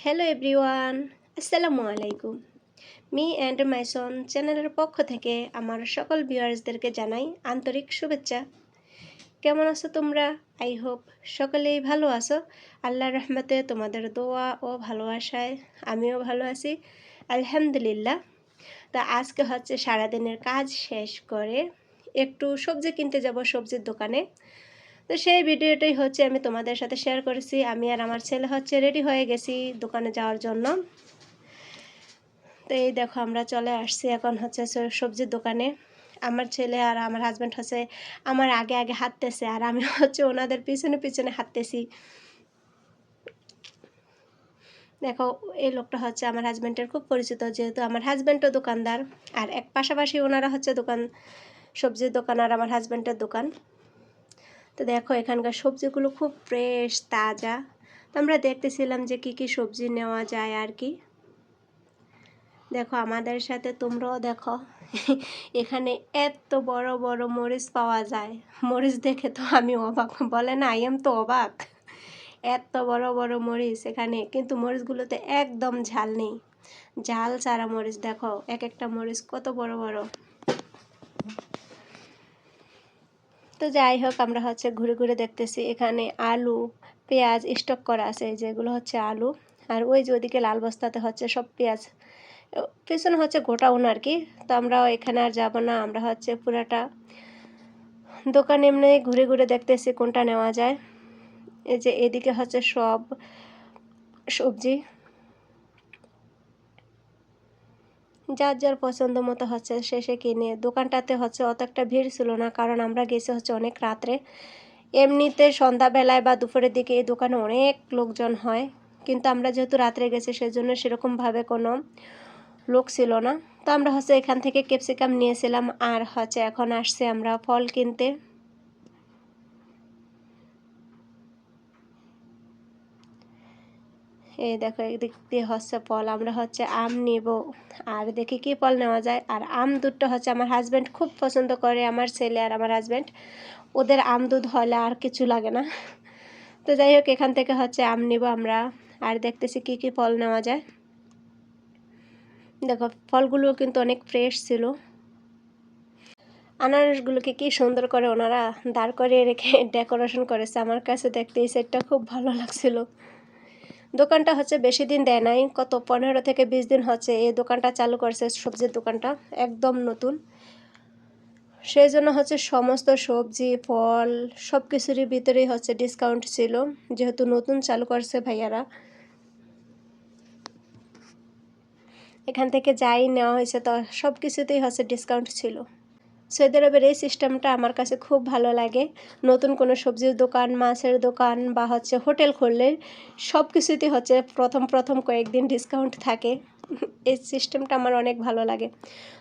Hello everyone আসসালামু আলাইকুম me and my সন চ্যানেলের পক্ষ থেকে আমার সকল ভিউয়ার্সদেরকে জানাই আন্তরিক শুভেচ্ছা। কেমন আছো তোমরা? আই হোপ সকলেই ভালো আছো। আল্লাহর রহমতে তোমাদের দোয়া ও ভালোবাসায় আমিও ভালো আছি। আলহামদুলিল্লাহ। তা আজকে হচ্ছে সারাদিনের কাজ শেষ করে একটু সবজি কিনতে যাব সবজির দোকানে। তো সেই ভিডিওটাই হচ্ছে আমি তোমাদের সাথে শেয়ার করেছি। আমি আর আমার ছেলে হচ্ছে রেডি হয়ে গেছি দোকানে যাওয়ার জন্য। তো এই দেখো আমরা চলে আসছি এখন হচ্ছে সবজির দোকানে। আমার ছেলে আর আমার হাজব্যান্ড হচ্ছে আমার আগে আগে হাঁটতেছে আর আমি হচ্ছে ওনাদের পিছনে পিছনে হাঁটতেছি। দেখো, এই লোকটা হচ্ছে আমার হাজব্যান্ডের খুব পরিচিত যেহেতু আমার হাজব্যান্ডও দোকানদার। আর এক পাশাপাশি ওনারা হচ্ছে দোকান, সবজির দোকান আর আমার হাজব্যান্ডের দোকান। তো দেখো, এখানকার সবজিগুলো খুব ফ্রেশ তাজা। তো আমরা দেখতেছিলাম যে কি কি সবজি নেওয়া যায় আর কি। দেখো, আমাদের সাথে তোমরাও দেখো, এখানে এত বড় বড় মরিচ পাওয়া যায়। মরিচ দেখে তো আমি অবাক। বলে না আই এম তো অবাক। এত বড় বড় মরিচ এখানে, কিন্তু মরিচগুলোতে একদম ঝাল নেই। ঝাল ছাড়া মরিচ, দেখো, এক একটা মরিচ কত বড় বড়। তো যাই হোক, আমরা হচ্ছে ঘুরে ঘুরে দেখতেছি এখানে আলু, পেঁয়াজ স্টক করা আছে যেগুলো হচ্ছে আলু। আর ওই যে ওইদিকে লাল বস্তাতে হচ্ছে সব পেঁয়াজ। পেছনে হচ্ছে গোটাউন আর কি। তো আমরা এখানে আর যাব না, আমরা হচ্ছে পুরাটা দোকান এমনি ঘুরে ঘুরে দেখতেছি কোনটা নেওয়া যায়। এই যে এদিকে হচ্ছে সব সবজি। যার যার পছন্দ মতো হচ্ছে শেষে কিনে। দোকানটাতে হচ্ছে অত একটা ভিড় ছিল না, কারণ আমরা গেছি হচ্ছে অনেক রাত্রে। এমনিতে সন্ধ্যাবেলায় বা দুপুরের দিকে এই দোকানে অনেক লোকজন হয়, কিন্তু আমরা যেহেতু রাত্রে গেছি সেজন্য সেরকমভাবে কোনো লোক ছিল না। তো আমরা হচ্ছে এখান থেকে ক্যাপসিকাম নিয়েছিলাম, আর হচ্ছে এখন আসছে আমরা ফল কিনতে। এই দেখো একদিক দিয়ে হচ্ছে ফল আমরা হচ্ছে আম নিব। আর দেখি কি ফল নেওয়া যায়। আর আম দুধটা হচ্ছে আমার হাজব্যান্ড খুব পছন্দ করে, আমার ছেলে আর আমার হাজব্যান্ড ওদের আম দুধ হলে আর কিছু লাগে না। তো যাই হোক, এখান থেকে হচ্ছে আম নিব আমরা। আর দেখতেছি কি কি ফল নেওয়া যায়। দেখো, ফলগুলো কিন্তু অনেক ফ্রেশ ছিল। আনারসগুলোকে কি সুন্দর করে ওনারা দাঁড় করিয়ে রেখে ডেকোরেশন করেছে। আমার কাছে দেখতে এই সেটটা খুব ভালো লাগছিল। দোকানটা হচ্ছে বেশি দিন দেয় নাই, কত পনেরো থেকে বিশ দিন হচ্ছে এই দোকানটা চালু করছে, সবজির দোকানটা একদম নতুন। সেই জন্য হচ্ছে সমস্ত সবজি, ফল সব কিছুরই ভিতরেই হচ্ছে ডিসকাউন্ট ছিল, যেহেতু নতুন চালু করছে ভাইয়ারা। এখান থেকে যাই, নেওয়া হয়েছে, তো সব কিছুতেই হচ্ছে ডিসকাউন্ট ছিল। সৌদি আরবের এই সিস্টেমটা আমার কাছে খুব ভালো লাগে। নতুন কোনো সবজির দোকান, মাছের দোকান বা হচ্ছে হোটেল খুললে সব কিছুতে হচ্ছে প্রথম প্রথম কয়েকদিন ডিসকাউন্ট থাকে। এই সিস্টেমটা আমার অনেক ভালো লাগে।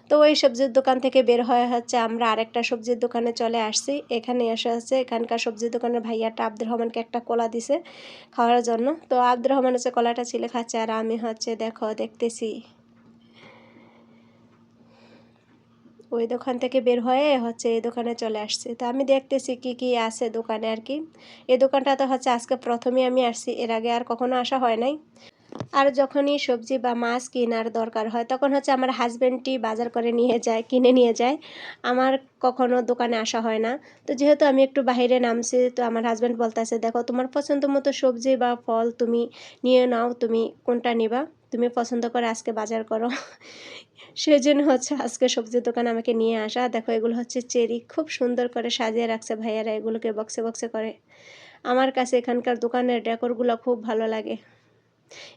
তো ওই সবজির দোকান থেকে বের হয়ে হচ্ছে আমরা আরেকটা সবজির দোকানে চলে আসছি। এখানে এসে হচ্ছে এখানকার সবজির দোকানের ভাইয়াটা আব্দুর রহমানকে একটা কলা দিছে খাওয়ার জন্য। তো আব্দুর রহমান হচ্ছে কলাটা ছিলে খাচ্ছে আর আমি হচ্ছে দেখো দেখতেছি। ওই দোকান থেকে বের হয়ে হচ্ছে এই দোকানে চলে আসছে। তো আমি দেখতেছি কি কি আছে দোকানে আর কি। এই দোকানটা তো হচ্ছে আজকে প্রথমে আমি আসছি, এর আগে আর কখনো আসা হয় নাই। আর যখনই সবজি বা মাছ কেনার দরকার হয়, তখন হচ্ছে আমার হাজব্যান্ডটি বাজার করে নিয়ে যায়, কিনে নিয়ে যায়। আমার কখনো দোকানে আসা হয় না। তো যেহেতু আমি একটু বাইরে নামছি, তো আমার হাজব্যান্ড বলতেছে, দেখো, তোমার পছন্দ মতো সবজি বা ফল তুমি নিয়ে নাও, তুমি কোনটা নিবা? তুমি পছন্দ করে আজকে বাজার করো। সেই জন্য হচ্ছে আজকে সবজির দোকান আমাকে নিয়ে আসা। দেখো, এগুলো হচ্ছে চেরি, খুব সুন্দর করে সাজিয়ে রাখছে ভাইয়ারা, এগুলোকে বক্সে বক্সে করে। আমার কাছে এখানকার দোকানের ডেকোরগুলো খুব ভালো লাগে।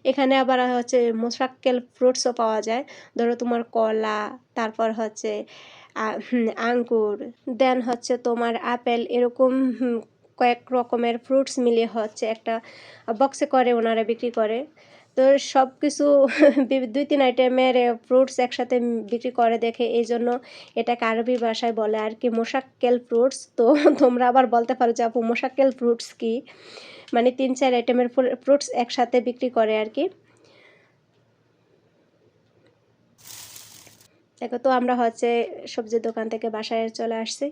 এখানে আবার হচ্ছে মোশাক্কেল ফ্রুটসও পাওয়া যায়। ধরো তোমার কলা, তারপর হচ্ছে আঙ্গুর, দেন হচ্ছে তোমার আপেল, এরকম কয়েক রকমের ফ্রুটস মিলিয়ে হচ্ছে একটা বক্সে করে, ওনারা বিক্রি করে। তো সব কিছু দুই তিন আইটেমের ফ্রুটস একসাথে বিক্রি করে দেখে, এই জন্য এটাকে আরবি ভাষায় বলে আর কি মোশাক্কেল ফ্রুটস তো তোমরা আবার বলতে পারো যে, আপু, মোশাক্কেল ফ্রুটস কি? মানে তিন চার আইটেমের ফ্রুটস একসাথে বিক্রি করে আর কি। দেখো, তো আমরা হচ্ছে সবজির দোকান থেকে বাসায় চলে আসছি।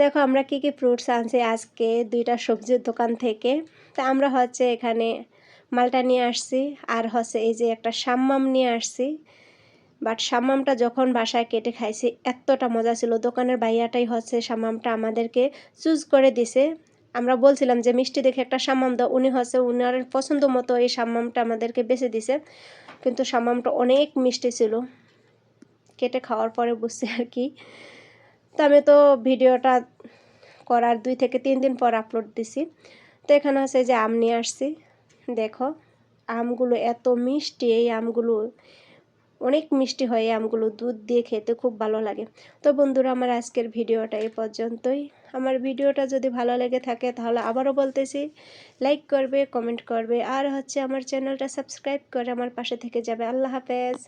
দেখো, আমরা কি কি ফ্রুটস আনছি আজকে দুইটা সবজির দোকান থেকে। তা আমরা হচ্ছে এখানে মালটা নিয়ে আসছি, আর হচ্ছে এই যে একটা সাম্মাম নিয়ে আসছি। বাট সাম্মামটা যখন বাসায় কেটে খাইছি, এতটা মজা ছিল। দোকানের বাইয়াটাই হচ্ছে সাম্মামটা আমাদেরকে চুজ করে দিছে। আমরা বলছিলাম যে, মিষ্টি দেখে একটা সাম্মাম দাও। উনি হচ্ছে উনার পছন্দ মতো এই সাম্মামটা আমাদেরকে বেছে দিছে। কিন্তু সাম্মামটা অনেক মিষ্টি ছিল। কেটে খাওয়ার পরে বুঝছি আর কি। তো আমি তো ভিডিওটা করার দুই থেকে তিন দিন পর আপলোড দিছি। তো এখানে আছে যে আম নিয়ে আসছি। দেখো, আমগুলো এত মিষ্টি, এই আমগুলো, অনেক মিষ্টি হয় আমগুলো, দুধ দিয়ে খেতে খুব ভালো লাগে। তো বন্ধুরা, আমার আজকের ভিডিওটা এই পর্যন্তই। আমার ভিডিওটা যদি ভালো লেগে থাকে, তাহলে আবারও বলতেছি লাইক করবে কমেন্ট করবে, আর হচ্ছে আমার চ্যানেলটা সাবস্ক্রাইব করে আমার পাশে থেকে যাবে। আল্লাহ হাফেজ।